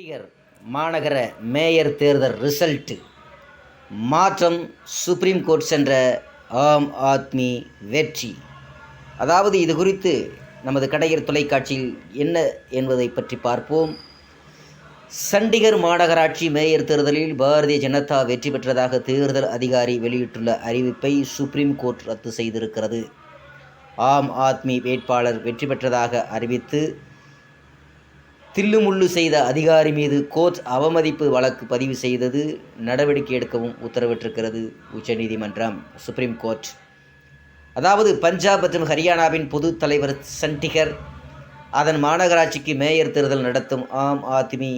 சண்டிகர் மாநகர மேயர் தேர்தல் ரிசல்ட். மாற்றம் சுப்ரீம் கோர்ட் சென்ற ஆம் ஆத்மி வெற்றி. அதாவது இது குறித்து நமது கடையர் தொலைக்காட்சியில் என்ன என்பதை பற்றி பார்ப்போம். சண்டிகர் மாநகராட்சி மேயர் தேர்தலில் பாரதிய ஜனதா வெற்றி பெற்றதாக தேர்தல் அதிகாரி வெளியிட்டுள்ள அறிவிப்பை சுப்ரீம் கோர்ட் ரத்து செய்திருக்கிறது. ஆம் ஆத்மி வேட்பாளர் வெற்றி பெற்றதாக அறிவித்து தில்லுமுள்ளு செய்த அதிகாரி மீது கோர்ட் அவமதிப்பு வழக்கு பதிவு செய்தது நடவடிக்கை எடுக்கவும் உத்தரவிட்டிருக்கிறது உச்சநீதிமன்றம் சுப்ரீம் கோர்ட் அதாவது பஞ்சாப் மற்றும் ஹரியானாவின் பொது தலைவர் சண்டிகர் அதன் மாநகராட்சிக்கு மேயர் தேர்தல் நடத்தும் ஆம் ஆத்மி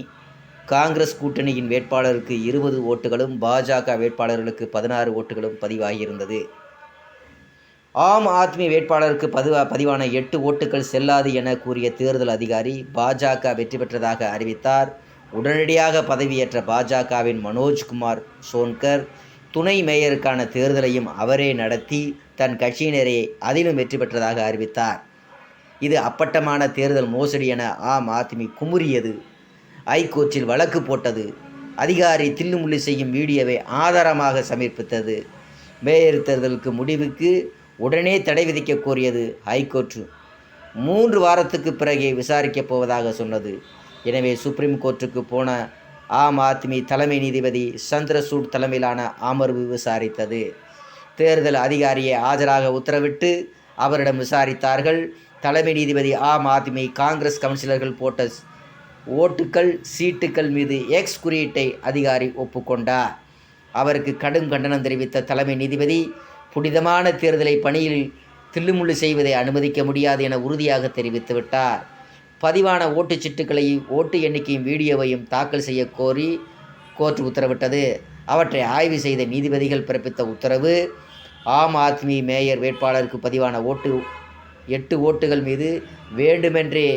காங்கிரஸ் கூட்டணியின் வேட்பாளருக்கு இருபது ஓட்டுகளும் பாஜக வேட்பாளர்களுக்கு பதினாறு ஓட்டுகளும் பதிவாகியிருந்தது. ஆம் ஆத்மி வேட்பாளருக்கு பதிவா பதிவான எட்டு ஓட்டுகள் செல்லாது என கூறிய தேர்தல் அதிகாரி பாஜக வெற்றி பெற்றதாக அறிவித்தார். உடனடியாக பதவியேற்ற பாஜகவின் மனோஜ்குமார் சோன்கர் துணை மேயருக்கான தேர்தலையும் அவரே நடத்தி தன் கட்சியினரே அதிலும் வெற்றி பெற்றதாக அறிவித்தார். இது அப்பட்டமான தேர்தல் மோசடி என ஆம் ஆத்மி குமுறியது. ஐகோர்ட்டில் வழக்கு போட்டது. அதிகாரி தில்லுமுள்ளி செய்யும் வீடியோவை ஆதாரமாக சமர்ப்பித்தது. மேயர் தேர்தலுக்கு முடிவுக்கு உடனே தடை விதிக்க கோரியது ஹைகோர்ட்டு. மூன்று வாரத்துக்கு பிறகே விசாரிக்கப் போவதாக சொன்னது. எனவே சுப்ரீம் கோர்ட்டுக்கு போன ஆம் ஆத்மி தலைமை நீதிபதி சந்திரசூட் தலைமையிலான அமர்வு விசாரித்தது. தேர்தல் அதிகாரியை ஆஜராக உத்தரவிட்டு அவரிடம் விசாரித்தார்கள். தலைமை நீதிபதி ஆம் ஆத்மி காங்கிரஸ் கவுன்சிலர்கள் போட்ட ஓட்டுக்கள் சீட்டுக்கள் மீது எக்ஸ் குறியீட்டை அதிகாரி ஒப்புக்கொண்டார். அவருக்கு கடும் கண்டனம் தெரிவித்த தலைமை நீதிபதி புனிதமான தேர்தலை பணியில் தில்லுமுள்ளு செய்வதை அனுமதிக்க முடியாது என உறுதியாக தெரிவித்துவிட்டார் பதிவான ஓட்டுச்சீட்டுகளையும் ஓட்டு எண்ணிக்கையும் வீடியோவையும் தாக்கல் செய்ய கோரி கோர்ட் உத்தரவிட்டது. அவற்றை ஆய்வு செய்த நீதிபதிகள் பிறப்பித்த உத்தரவு ஆம் ஆத்மி மேயர் வேட்பாளருக்கு பதிவான ஓட்டு எட்டு ஓட்டுகள் மீது வேண்டுமென்றே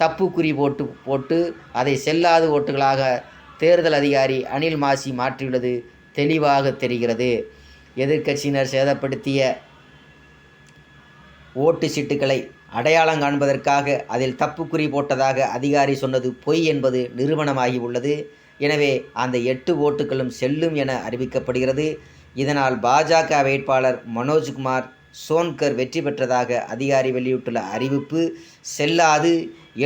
தப்பு குறி போட்டு போட்டு அதை செல்லாத ஓட்டுகளாக தேர்தல் அதிகாரி அனில் மாசி மாற்றியுள்ளது தெளிவாக தெரிகிறது. எதிர்க்கட்சியினர் சேதப்படுத்திய ஓட்டு சீட்டுகளை அடையாளம் காண்பதற்காக அதில் தப்புக்குறி போட்டதாக அதிகாரி சொன்னது பொய் என்பது நிறுவனமாகி உள்ளது. எனவே அந்த எட்டு ஓட்டுகளும் செல்லும் என அறிவிக்கப்படுகிறது. இதனால் பாஜக வேட்பாளர் மனோஜ்குமார் சோன்கர் வெற்றி பெற்றதாக அதிகாரி வெளியிட்டுள்ள அறிவிப்பு செல்லாது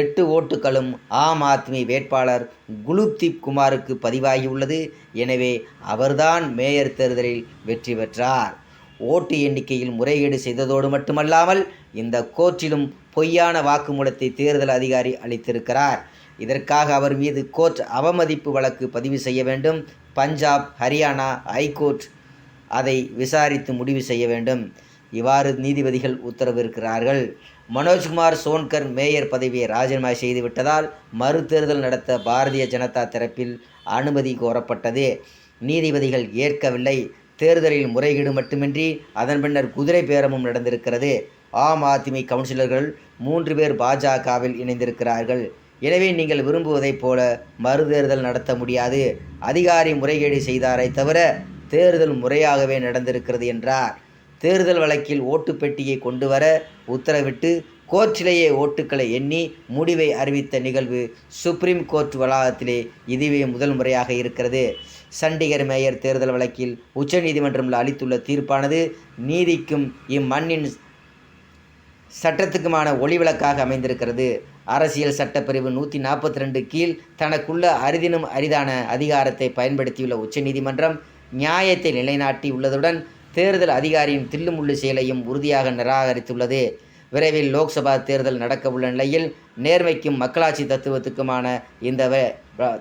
எட்டு ஓட்டுகளும் ஆம் ஆத்மி வேட்பாளர் குலுப்தீப் குமாருக்கு பதிவாகியுள்ளது. எனவே அவர்தான் மேயர் தேர்தலில் வெற்றி பெற்றார். ஓட்டு எண்ணிக்கையில் முறைகேடு செய்ததோடு மட்டுமல்லாமல் இந்த கோர்ட்டிலும் பொய்யான வாக்குமூலத்தை தேர்தல் அதிகாரி அளித்திருக்கிறார். இதற்காக அவர் மீது கோர்ட் அவமதிப்பு வழக்கு பதிவு செய்ய வேண்டும். பஞ்சாப் ஹரியானா ஹைகோர்ட் அதை விசாரித்து முடிவு செய்ய வேண்டும். இவ்வாறு நீதிபதிகள் உத்தரவிருக்கிறார்கள். மனோஜ்குமார் சோன்கர் மேயர் பதவியை ராஜினாமா செய்துவிட்டதால் மறுதேர்தல் நடத்த பாரதிய ஜனதா தரப்பில் அனுமதி கோரப்பட்டது. நீதிபதிகள் ஏற்கவில்லை. தேர்தலில் முறைகேடு மட்டுமின்றி அதன் பின்னர் குதிரை பேரமும் நடந்திருக்கிறது. ஆம் ஆத்மி கவுன்சிலர்கள் மூன்று பேர் பாஜகவில் இணைந்திருக்கிறார்கள். எனவே நீங்கள் விரும்புவதைப் போல மறுதேர்தல் நடத்த முடியாது. அதிகாரி முறைகேடு செய்தாரை தவிர தேர்தல் முறையாகவே நடந்திருக்கிறது என்றார். தேர்தல் வழக்கில் ஓட்டு பெட்டியை கொண்டு வர உத்தரவிட்டு கோர்ட்டிலேயே ஓட்டுக்களை எண்ணி முடிவை அறிவித்த நிகழ்வு சுப்ரீம் கோர்ட் வளாகத்திலே இதுவே முதல் முறையாக இருக்கிறது. சண்டிகர் மேயர் தேர்தல் வழக்கில் உச்சநீதிமன்றம் அளித்துள்ள தீர்ப்பானது நீதிக்கும் இம்மண்ணின் சட்டத்துக்குமான ஒளிவிளக்காக அமைந்திருக்கிறது. அரசியல் சட்டப்பிரிவு நூற்றி நாற்பத்தி ரெண்டு கீழ் தனக்குள்ள அரிதினும் அரிதான அதிகாரத்தை பயன்படுத்தியுள்ள உச்சநீதிமன்றம் நியாயத்தை நிலைநாட்டி உள்ளதுடன் தேர்தல் அதிகாரியின் தில்லுமுள்ளு செயலையும் உறுதியாக நிராகரித்துள்ளது. விரைவில் லோக்சபா தேர்தல் நடக்கவுள்ள நிலையில் நேர்மைக்கும் மக்களாட்சி தத்துவத்துக்குமான இந்த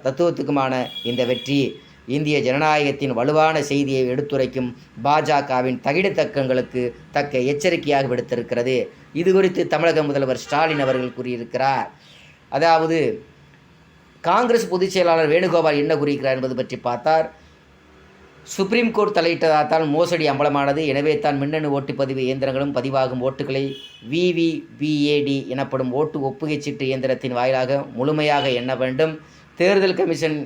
தத்துவத்துக்குமான இந்த வெற்றி. இந்திய ஜனநாயகத்தின் வலுவான செய்தியை எடுத்துரைக்கும் பாஜகவின் தகிடத்தக்கங்களுக்கு தக்க எச்சரிக்கையாக விடுத்திருக்கிறது. இது குறித்து தமிழக முதல்வர் ஸ்டாலின் அவர்கள் கூறியிருக்கிறார். அதாவது காங்கிரஸ் பொதுச் செயலாளர் வேணுகோபால் என்ன கூறியிருக்கிறார் என்பது பற்றி பார்த்தார். சுப்ரீம் கோர்ட் தலையிட்டதால் மோசடி அம்பலமானது. எனவே தான் மின்னணு ஓட்டுப்பதிவு இயந்திரங்களும் பதிவாகும். ஓட்டுகளை விவிபிஏடி எனப்படும் ஓட்டு ஒப்புகைச் சீட்டு இயந்திரத்தின் வாயிலாக முழுமையாக எண்ண வேண்டும். தேர்தல் கமிஷன்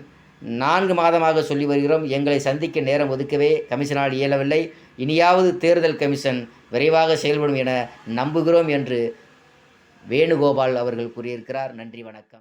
நான்கு மாதமாக சொல்லி வருகிறோம். எங்களை சந்திக்க நேரம் ஒதுக்கவே கமிஷனால் இயலவில்லை. இனியாவது தேர்தல் கமிஷன் விரைவாக செயல்படும் என நம்புகிறோம் என்று வேணுகோபால் அவர்கள் கூறியிருக்கிறார். நன்றி வணக்கம்.